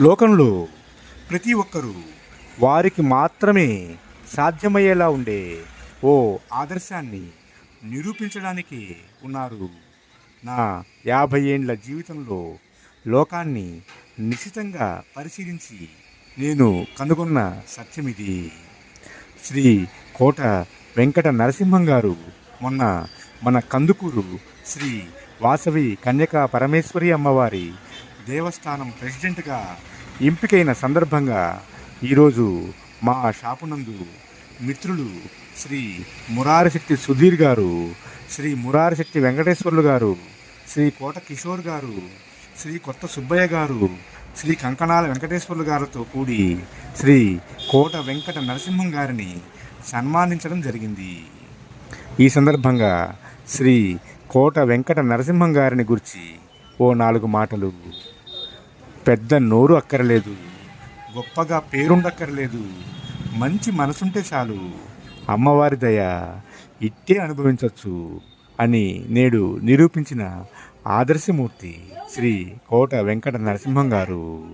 లోకంలో ప్రతి ఒక్కరూ వారికి మాత్రమే సాధ్యమయ్యేలా ఉండే ఓ ఆదర్శాన్ని నిరూపించడానికి ఉన్నారు. నా యాభై ఏండ్ల జీవితంలో లోకాన్ని నిశితంగా పరిశీలించి నేను కనుగొన్న సత్యమిది శ్రీ కోట వెంకట నరసింహం గారు మొన్న మన కందుకూరు శ్రీ వాసవి కన్యకా పరమేశ్వరి అమ్మవారి దేవస్థానం ప్రెసిడెంట్గా ఎంపికైన సందర్భంగా ఈరోజు మా షాపునందు మిత్రులు శ్రీ మురారిశెట్టి సుధీర్ గారు శ్రీ మురారిశెట్టి వెంకటేశ్వర్లు గారు శ్రీ కోట కిషోర్ గారు శ్రీ కొత్త సుబ్బయ్య గారు శ్రీ కంకణాల వెంకటేశ్వర్లు గారితో కూడి శ్రీ కోట వెంకట నరసింహం గారిని సన్మానించడం జరిగింది. ఈ సందర్భంగా శ్రీ కోట వెంకట నరసింహం గారిని గురించి ఓ నాలుగు మాటలు పెద్ద నోరు అక్కర్లేదు. గొప్పగా పేరుండక్కర్లేదు. మంచి మనసుంటే చాలు. అమ్మవారి దయ ఇట్టే అనుభవించవచ్చు అని నేడు నిరూపించిన ఆదర్శమూర్తి శ్రీ కోట వెంకట నరసింహం గారు.